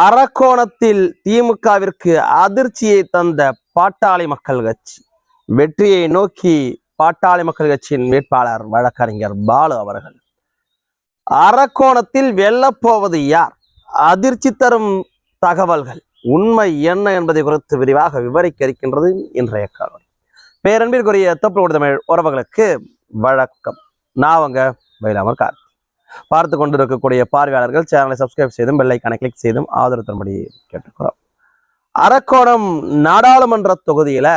அரக்கோணத்தில் திமுகவிற்கு அதிர்ச்சியை தந்த பாட்டாளி மக்கள் கட்சி. வெற்றியை நோக்கி பாட்டாளி மக்கள் கட்சியின் வேட்பாளர் வழக்கறிஞர் பாலு அவர்கள். அரக்கோணத்தில் வெல்லப்போவது யார்? அதிர்ச்சி தரும் தகவல்கள். உண்மை என்ன என்பதை குறித்து விரிவாக விவரிக்க இருக்கின்றது இன்றைய காலம் பேரன்பிற்குரிய தொப்பு தமிழ் உறவுகளுக்கு வழக்கம் நான் அவங்க மயிலாமர் கார் பார்த்து கொண்டிருக்கக்கூடிய பார்வையாளர்கள் சேனலை சப்ஸ்கிரைப் செய்தும் பெல்லைக்கான கிளிக் செய்தும் ஆதரவு தரும்படி கேட்டுக்கிறோம் அரக்கோணம் நாடாளுமன்ற தொகுதியில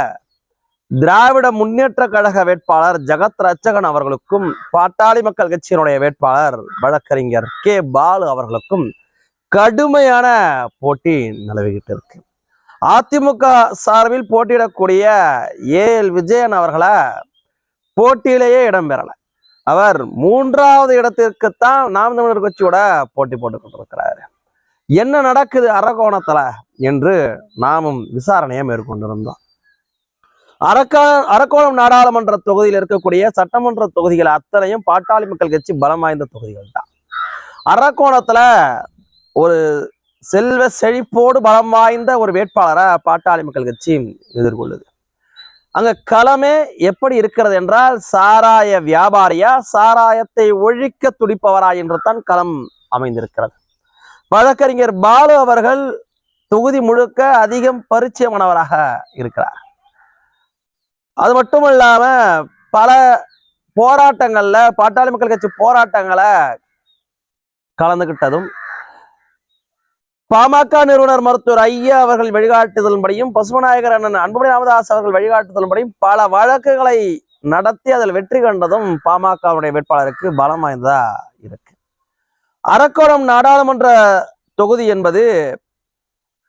திராவிட முன்னேற்ற கழக வேட்பாளர் ஜெகத் ரச்சகன் அவர்களுக்கும் பாட்டாளி மக்கள் கட்சியினுடைய வேட்பாளர் வழக்கறிஞர் கே பாலு அவர்களுக்கும் கடுமையான போட்டி நிலவிக்கிட்டு இருக்கு. அதிமுக சார்பில் போட்டியிடக்கூடிய ஏ எல் விஜயன் அவர்களை போட்டியிலேயே இடம்பெறலை. அவர் மூன்றாவது இடத்திற்குத்தான் நாம் தமிழர் கட்சியோட போட்டி போட்டுக்கொண்டிருக்கிறாரு. என்ன நடக்குது அரக்கோணத்துல என்று நாமும் விசாரணையை மேற்கொண்டிருந்தோம். அரக்கா அரக்கோணம் நாடாளுமன்ற தொகுதியில் இருக்கக்கூடிய சட்டமன்ற தொகுதிகள் அத்தனையும் பாட்டாளி மக்கள் கட்சி பலம் வாய்ந்த தொகுதிகள் தான். அரக்கோணத்துல ஒரு செல்வ செழிப்போடு பலம் வாய்ந்த ஒரு வேட்பாளரை பாட்டாளி மக்கள் கட்சி எதிர்கொள்ளுது. அங்க களமே எப்படி இருக்கிறது என்றால் சாராய வியாபாரியா சாராயத்தை ஒழிக்க துடிப்பவரா என்று தான் களம் அமைந்திருக்கிறது. வழக்கறிஞர் பாலு அவர்கள் தொகுதி முழுக்க அதிகம் பரிச்சயமானவராக இருக்கிறார். அது மட்டும் இல்லாம பல போராட்டங்கள்ல பாட்டாளி மக்கள் கட்சி போராட்டங்களை கலந்துகிட்டதும் பாமக நிறுவனர் மருத்துவர் ஐயா அவர்கள் வழிகாட்டுதலின்படியும் பசுமநாயகர் அண்ணன் அன்புமணி ராமதாஸ் அவர்கள் வழிகாட்டுதலின்படியும் பல வழக்குகளை நடத்தி அதில் வெற்றி கண்டதும் பாமகவுடைய வேட்பாளருக்கு பலம் வாய்ந்ததா இருக்கு. அரக்கோணம் நாடாளுமன்ற தொகுதி என்பது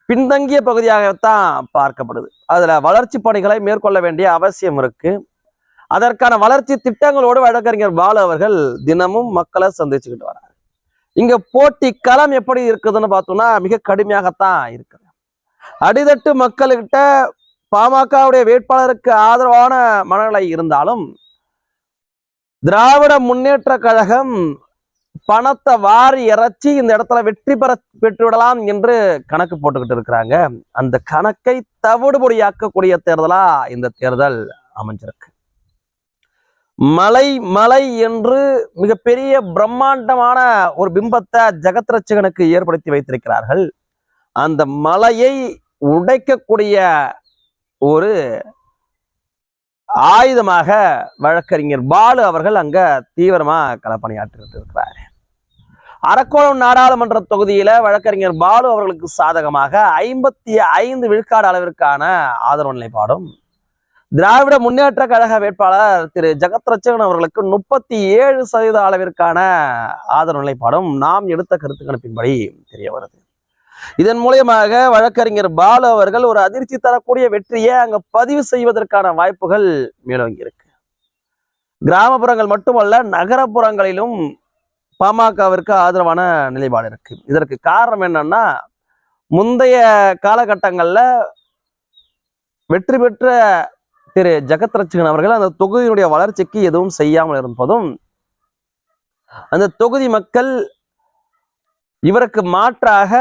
பின்தங்கிய பகுதியாகத்தான் பார்க்கப்படுது. அதுல வளர்ச்சி பணிகளை மேற்கொள்ள வேண்டிய அவசியம் இருக்கு. அதற்கான வளர்ச்சி திட்டங்களோடு வழக்கறிஞர் பாலு அவர்கள் தினமும் மக்களை சந்திச்சுக்கிட்டு வராங்க இங்க போட்டி களம் எப்படி இருக்குதுன்னு பார்த்தோம்னா மிக கடுமையாகத்தான் இருக்குது. அடிதட்டு மக்கள்கிட்ட பாமகவுடைய வேட்பாளருக்கு ஆதரவான மனநிலை இருந்தாலும் திராவிட முன்னேற்ற கழகம் பணத்தை வாரி இறைச்சி இந்த இடத்துல வெற்றி பெற பெற்றுவிடலாம் என்று கணக்கு போட்டுக்கிட்டு இருக்கிறாங்க. அந்த கணக்கை தவிடுபொடியாக்கக்கூடிய தேர்தலா இந்த தேர்தல் அமைஞ்சிருக்கு. மலை மலை என்று மிகப்பெரிய பிரம்மாண்டமான ஒரு பிம்பத்தை ஜெகத் ரட்சகனுக்கு ஏற்படுத்தி வைத்திருக்கிறார்கள். அந்த மலையை உடைக்கக்கூடிய ஒரு ஆயுதமாக வழக்கறிஞர் பாலு அவர்கள் அங்க தீவிரமா களப்பணியாற்றிட்டு இருக்கிறார் அரக்கோணம் நாடாளுமன்ற தொகுதியில வழக்கறிஞர் பாலு அவர்களுக்கு சாதகமாக ஐம்பத்தி ஐந்து விழுக்காடு அளவிற்கான ஆதரவு நிலைப்பாடும் திராவிட முன்னேற்ற கழக வேட்பாளர் திரு ஜெகத் ரச்சகன் அவர்களுக்கு முப்பத்தி ஏழு சதவீத அளவிற்கான ஆதரவு நிலைப்பாடும் நாம் எடுத்த கருத்து கணிப்பின்படி தெரிய வருது. இதன் மூலியமாக வழக்கறிஞர் பாலு அவர்கள் ஒரு அதிர்ச்சி தரக்கூடிய வெற்றியை அங்க பதிவு செய்வதற்கான வாய்ப்புகள் மேலோங்கி இருக்கு. கிராமப்புறங்கள் மட்டுமல்ல நகரப்புறங்களிலும் பாமகவிற்கு ஆதரவான நிலைப்பாடு இருக்கு. இதற்கு காரணம் என்னன்னா முந்தைய காலகட்டங்கள்ல வெற்றி பெற்ற திரு ஜெகத் ரட்சகன் அவர்கள் அந்த தொகுதியினுடைய வளர்ச்சிக்கு எதுவும் செய்யாமல் இருப்பதும் அந்த தொகுதி மக்கள் இவருக்கு மாற்றாக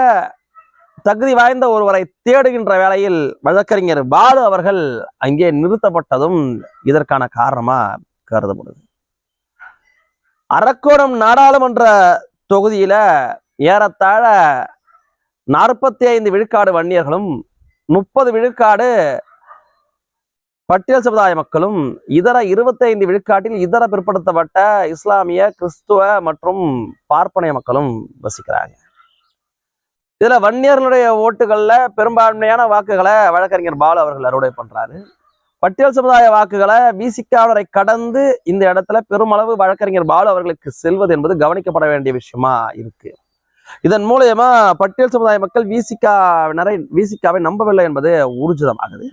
தகுதி வாய்ந்த ஒருவரை தேடுகின்ற வேளையில் வழக்கறிஞர் பாலு அவர்கள் அங்கே நிறுத்தப்பட்டதும் இதற்கான காரணமா கருதப்படுது. அரக்கோணம் நாடாளுமன்ற தொகுதியில ஏறத்தாழ நாற்பத்தி ஐந்து விழுக்காடு வன்னியர்களும் முப்பது விழுக்காடு பட்டியல் சமுதாய மக்களும் இதர இருபத்தைந்து விழுக்காட்டில் இதர பிற்படுத்தப்பட்ட இஸ்லாமிய கிறிஸ்துவ மற்றும் பார்ப்பனைய மக்களும் வசிக்கிறாங்க. இதுல வன்னியர்களுடைய ஓட்டுகள்ல பெரும்பான்மையான வாக்குகளை வழக்கறிஞர் பாலு அவர்கள் அறுவடை பண்றாரு. பட்டியல் சமுதாய வாக்குகளை விசிகாவலரை கடந்து இந்த இடத்துல பெருமளவு வழக்கறிஞர் பாலு அவர்களுக்கு செல்வது என்பது கவனிக்கப்பட வேண்டிய விஷயமா இருக்கு. இதன் மூலயமா பட்டியல் சமுதாய மக்கள் விசிகாவினரை விசிகாவை நம்பவில்லை என்பது ஊர்ஜிதமாகுது.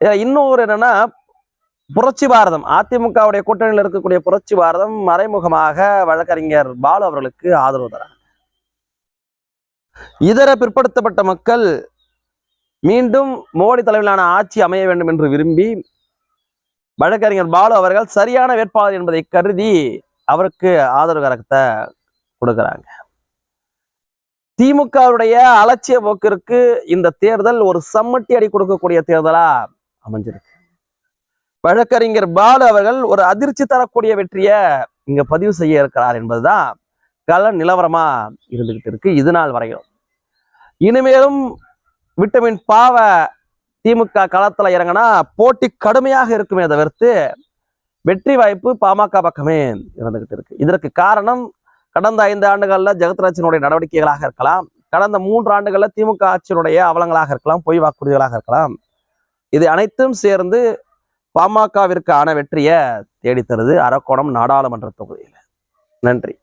இன்னொரு என்னன்னா புரட்சி பாரதம். அதிமுகவுடைய கூட்டணியில் இருக்கக்கூடிய புரட்சி பாரதம் மறைமுகமாக வழக்கறிஞர் பாலு அவர்களுக்கு ஆதரவு தராங்க. இதர பிற்படுத்தப்பட்ட மக்கள் மீண்டும் மோடி தலைவிலான ஆட்சி அமைய வேண்டும் என்று விரும்பி வழக்கறிஞர் பாலு அவர்கள் சரியான வேட்பாளர் என்பதை கருதி அவருக்கு ஆதரவு கரகத்தை கொடுக்குறாங்க. திமுகவுடைய அலட்சிய போக்கிற்கு இந்த தேர்தல் ஒரு சம்மட்டி அடி கொடுக்கக்கூடிய தேர்தலா அமைஞ்சிருக்கு. வழக்கறிஞர் பாலு அவர்கள் ஒரு அதிர்ச்சி தரக்கூடிய வெற்றியை இங்க பதிவு செய்ய இருக்கிறார் என்பதுதான் கள நிலவரமா இருந்துகிட்டு இருக்கு இது நாள் வரையும் இனிமேலும் விட்டமின் பாவ திமுக களத்துல இறங்கினா போட்டி கடுமையாக இருக்குமே தவிர்த்து வெற்றி வாய்ப்பு பாமக பக்கமே இருந்துகிட்டு இருக்கு. இதற்கு காரணம் கடந்த ஐந்து ஆண்டுகள்ல ஜெகத்ராஜனுடைய நடவடிக்கைகளாக இருக்கலாம். கடந்த மூன்று ஆண்டுகள்ல திமுக ஆட்சியினுடைய அவலங்களாக இருக்கலாம் பொய் வாக்குறுதிகளாக இருக்கலாம். இது அனைத்தும் சேர்ந்து பாமகவிற்கான வெற்றியை தேடித்தருது அரக்கோணம் நாடாளுமன்ற தொகுதியில். நன்றி.